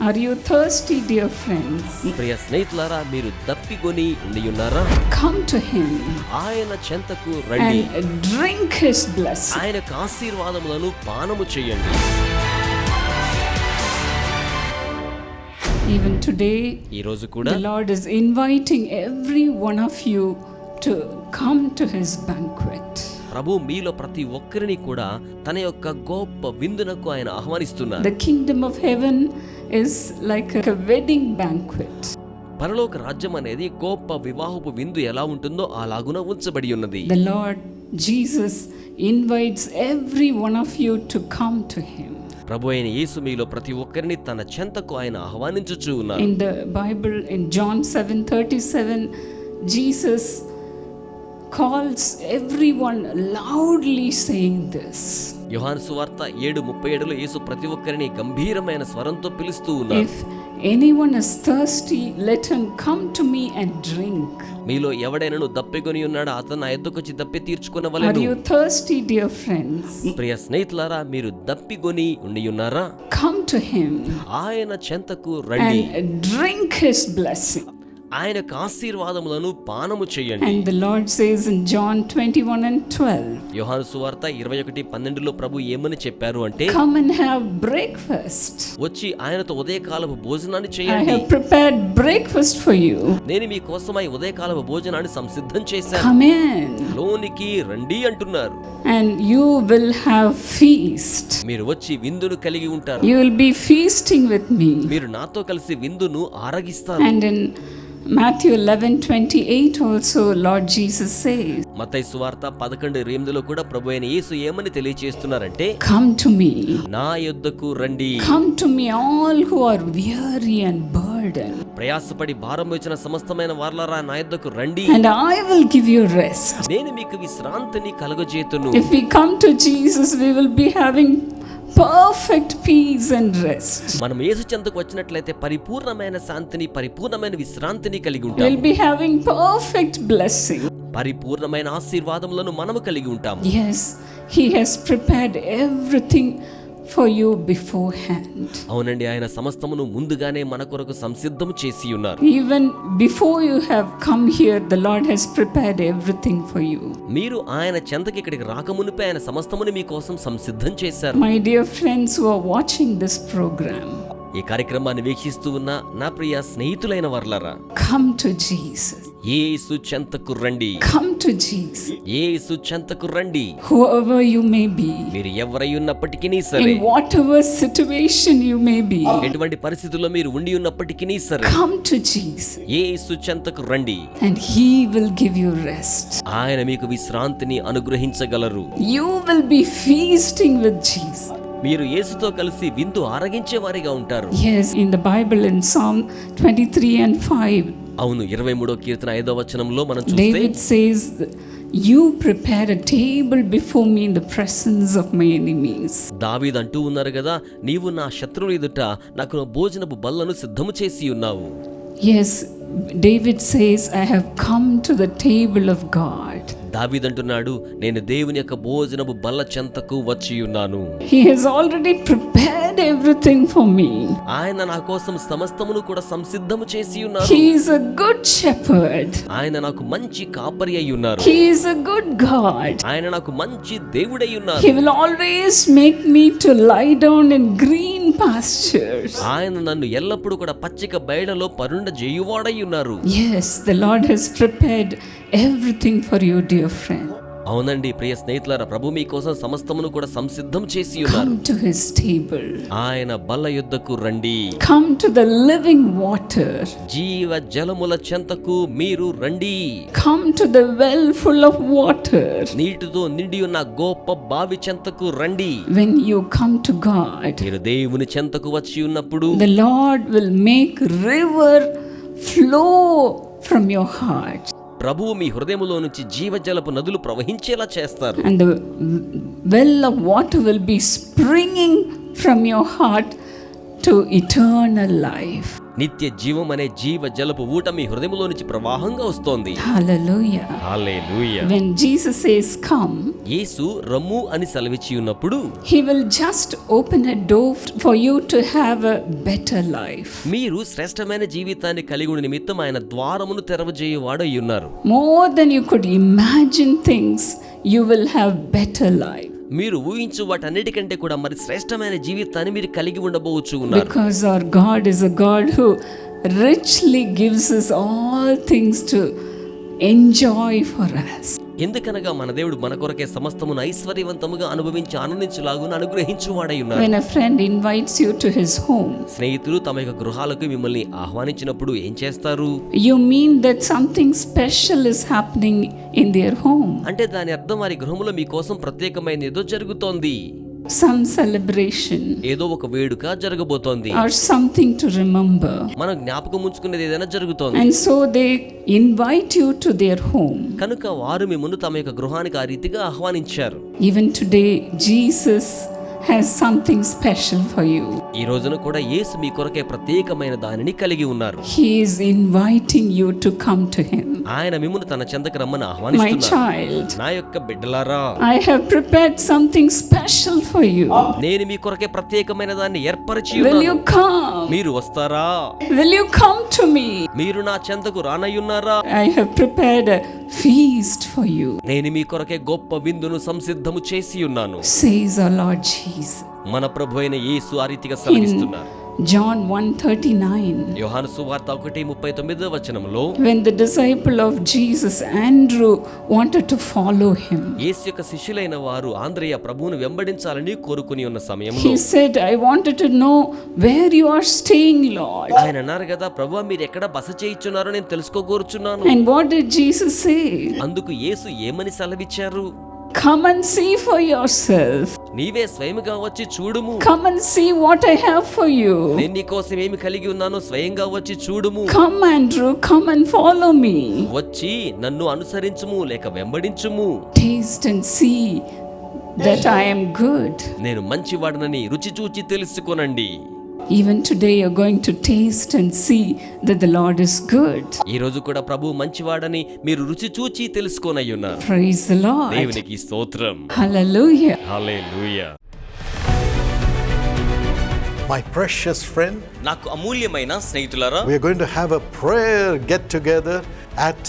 Are you thirsty, dear friends? ప్రియ స్నేహితులారా మీరు దప్పికొని ఉండి ఉన్నారా Come to Him ఆయన చెంతకు రండి drink His blessing. ఆయనకు ఆశీర్వాదములను పానము చేయండి Even today, ఈ రోజు కూడా the Lord is inviting every one of you to come to His banquet. ప్రభు మీలో ప్రతి ఒక్కరిని కూడా తన యొక్క గొప్ప విందునకు ఆయన ఆహ్వానిస్తున్నారు The kingdom of heaven is like a wedding banquet. పరలోక రాజ్యం అనేది గొప్ప వివాహపు విందు ఎలా ఉంటుందో అలాగున ఉంచబడి ఉన్నది The Lord Jesus invites every one of you to come to Him. ప్రభు అయిన యేసు మీలో ప్రతి ఒక్కరిని తన చెంతకు ఆయన ఆహ్వానించుచూ ఉన్నారు In the Bible, in John 7:37, Jesus calls everyone loudly saying this. యోహాను సువార్త ఏడు ముప్పై ఏడులో యేసు ప్రతి ఒక్కరిని గంభీరమైన స్వరంతో పిలుస్తూ ఉన్నారు If anyone is thirsty, let him come to me and drink. మీలో ఎవడైనాను దప్పికొని ఉన్నాడో అతను నా ఎద్దుకొచ్చి దప్పి Are తీర్చుకునవలెను you thirsty, dear friends? ప్రియ స్నేహితులారా మీరు దప్పికొని ఉండి ఉన్నారా Come to him ఆయన చెంతకు రండి and drink his blessing. ఆయనకు ఆశీర్వాదములను పానము చేయండి And the Lord says in John 21 and 12, యోహాను సువార్త ఇరవై ఒకటి పన్నెండులో ప్రభు ఏమని చెప్పారు అంటే Come and have breakfast. వచ్చి ఆయనతో ఉదయకాలపు భోజనాన్ని I చేయండి have prepared breakfast for you. నేను మీ కోసమై ఉదయకాలపు భోజనాన్ని సంసిద్ధం చేశాను Come in, లోనికి రండి అంటున్నారు and you will have feast. మీరు వచ్చి విందును కలిగి ఉంటారు You will be feasting with me. మీరు నాతో కలిసి విందును ఆరగిస్తారు And in Matthew 11 28 also, Lord Jesus says, మతై సువార్త పదకొండు ఎనిమిదిలో కూడా ప్రభు అయిన యేసు ఏమని తెలియచేస్తున్నారంటే Come to me. నా యొద్దకు రండి Come to me, all who are weary and burdened, ప్రయాసపడి భారం వచ్చిన సమస్తమైన వార్లరా నా యొద్దకు రండి and I will give you rest. నేను మీకు విశ్రాంతిని కలగజేతును If we come to Jesus, we will be having perfect peace and rest మనం యేసు చెంతకు వచ్చినట్లయితే పరిపూర్ణమైన శాంతిని పరిపూర్ణమైన విశ్రాంతిని కలిగి ఉంటాం will be having perfect blessing పరిపూర్ణమైన ఆశీర్వాదములను మనము కలిగి ఉంటాం yes he has prepared everything for you beforehand. అవునండి ఆయన సమస్తమును ముందుగానే మన కొరకు సంసిద్ధము చేసి ఉన్నారు Even before you have come here, the Lord has prepared everything for you. మీరు ఆయన చెంతకి ఇక్కడికి రాకమునిపై ఆయన సమస్తముని మీకోసం సంసిద్ధం చేశారు My dear friends who are watching this program, ఈ కార్యక్రమాన్ని వీక్షిస్తూ ఉన్న నా ప్రియ స్నేహితులైన వర్లరా. కమ్ టు జీసస్ యేసు చెంతకు రండి. కమ్ టు జీసస్ యేసు చెంతకు రండి. హూఎవర్ యు మే బి మీరు ఎవరై ఉన్నప్పటికీ whatever you may be ఎటువంటి పరిస్థితుల్లో మీరు ఉండి ఉన్నప్పటికీ సరే. కమ్ టు జీసస్ యేసు చెంతకు రండి. And he will give you rest ఆయన మీకు విశ్రాంతిని అనుగ్రహించగలరు. You will be feasting with Jesus మీరు యేసుతో కలిసి విందు ఆరగించే వారిగా ఉంటారు Yes, in the Bible in Psalm 23 and 5, అవును ఇరవై మూడో కీర్తన ఐదో వచనంలో మనం చూస్తే David says, You prepare a table before me in the presence of my enemies. దావీద్ అంటూ ఉన్నారు కదా నీవు నా శత్రువుల ఎదుట నాకు భోజనపు బల్లను సిద్ధము చేసి ఉన్నావు Yes, David says, I have come to the table of God. దావీదంటున్నాడు నేను దేవుని యొక్క భోజనము బల్ల చెంతకు వచ్చి ఉన్నాను. ఎవ్రీథింగ్ ఫర్ మీ ఆయన నా కోసం సమస్తమును కూడా సంసిద్ధము చేసి ఉన్నారు. హీఈస్ అ గుడ్ షెపర్డ్ ఆయన నాకు మంచి కాపరి అయి ఉన్నారు. హీఈస్ అ గుడ్ గాడ్ ఆయన నాకు మంచి దేవుడై ఉన్నారు. Will always make me to lie down green pastures ఆయన నన్ను ఎల్లప్పుడూ కూడా పచ్చిక బయలలో పరుండ చేయువాడై ఉన్నారు. Yes the Lord has prepared everything for you dear friend అవునండి ప్రియ స్నేహితులారా ప్రభు మీ కోసం సమస్తమును కూడా సంసిద్ధం చేసి ఉన్నారు. టు హిస్ టేబుల్ ఆయన బల్ల యుద్ధకు రండి. Come to the living water జీవ జలముల చెంతకు మీరు రండి. Come to the well full of water నీటితో నిండి ఉన్న గోప బావి చెంతకు రండి. When you come to God మీరు దేవుని చెంతకు వచ్చి ఉన్నప్పుడు Lord will make river flow from your heart ప్రభువు మీ హృదయములో నుంచి జీవజలపు నదులు ప్రవహించేలా చేస్తారు. And well water will be springing from your heart to eternal life నిత్య జీవం అనే జీవ జలపు ఊట మీ హృదయంలో నుంచి ప్రవాహంగా వస్తోంది. యేసు రమ్ము అని సెలవిచ్చి ఉన్నప్పుడు he will just open a door for you to have better life మీరు శ్రేష్టమైన జీవితాన్ని కలిగి ఉండి నిమిత్తం ఆయన ద్వారమును తెరవజేయువాడై ఉన్నారు more than you could imagine things you will have better life మీరు ఊహించు వాటన్నిటికంటే కూడా మరి శ్రేష్టమైన జీవితాన్ని మీరు కలిగి ఉండబోవచ్చు because our God is a God who richly gives all things to enjoy for us. ఎందుకనగా మన దేవుడు మన కొరకే సమస్తమును ఐశ్వర్యవంతముగా అనుభవించి ఆనందించులాగున అనుగ్రహించువాడై ఉన్నారు When a friend invites you to his home, స్నేహితులు తమ యొక్క గృహాలకు మిమ్మల్ని ఆహ్వానించినప్పుడు ఏం చేస్తారు? you mean that something special is happening in their home, అంటే దాని అర్థం వారి గృహంలో మీకోసం ప్రత్యేకమైన ఏదో జరుగుతోంది. Some celebration, ఏదో ఒక వేడుక జరగబోతోంది or something to remember. మనం జ్ఞాపకం ఉంచుకునేది ఏదైనా జరుగుతోంది And so they invite you to their home. కనుక వారు మిమ్మల్ని తమ యొక్క గృహానికి ఆ రీతిగా ఆహ్వానించారు Even today, Jesus has something special for you. ఈ రోజున కూడా యేసు మీ కొరకే ప్రత్యేకమైన దానిని కలిగి ఉన్నారు. He is inviting to come to ఆయన మిమ్మల్ని తన చెంతకు రమ్మని ఆహ్వానిస్తున్నారు. నా యొక్క బిడ్డలారా. ఐ హావ్ స్పెషల్ నేను మీ కొరకే ప్రత్యేకమైన దాన్ని ఏర్పరిచి ఉన్నాను. విల్ మీరు వస్తారా? Will you come to me మీరు నా చెంతకు రానై ఉన్నారా I have prepared feast for you నేను మీ కొరకే గొప్ప విందును సంసిద్ధము చేసి ఉన్నాను. సేస్ ద లార్డ్ మన ప్రభు అయిన యేసు ఆ రీతిగా సెలవిస్తున్నారు John 139. యోహాను సువార్త ఒకటి ముప్పై తొమ్మిదో వచనంలో When the disciple of Jesus, Andrew, wanted to follow him, యేసు యొక్క శిష్యులైన వారు ఆంధ్రయ ప్రభువును వెంబడించాలని కోరుకుని ఉన్న సమయంలో he said, I wanted to know where you are staying, Lord. ఆయన అన్నారు కదా ప్రభు మీరు ఎక్కడ బస చేయించున్నారో నేను తెలుసుకోకూరుచున్నాను And what did Jesus say? అందుకు యేసు ఏమని సెలవిచ్చారు Come and see for yourself. నీవే స్వయముగా వచ్చి చూడుము Come and see what I have for you. నేను నీకోసం ఏమి కలిగి ఉన్నానో స్వయంగా వచ్చి చూడుము Come, Andrew, come and follow me. వచ్చి నన్ను అనుసరించుము లేక వెంబడించుము Taste and see that I am good. నేను మంచివాడనని రుచి చూచి తెలుసుకొనండి even today you going to taste and see that the Lord is good ఈ రోజు కూడా ప్రభు మంచివాడని మీరు రుచి చూచి తెలుసుకోనయ్య ఉన్నారు. ప్రైజ్ ద లార్డ్ దేవునికి స్తోత్రం. Hallelujah hallelujah my precious friend నాకు అమూల్యమైన స్నేహితులారా we are going to have a prayer get together at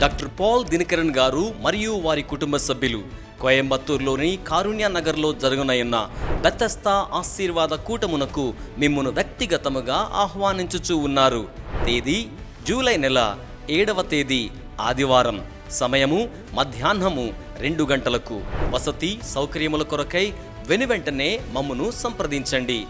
doctor Paul Dinakaran గారు మరియు వారి కుటుంబ సభ్యులు కోయంబత్తూరులోని కారుణ్య నగర్లో జరుగునయున్న బెత్తస్తా ఆశీర్వాద కూటమునకు మిమ్మును వ్యక్తిగతముగా ఆహ్వానించుచూ ఉన్నారు. తేదీ జూలై నెల ఏడవ తేదీ ఆదివారం సమయము మధ్యాహ్నము రెండు గంటలకు. వసతి సౌకర్యముల కొరకై వెనువెంటనే మమ్మను సంప్రదించండి.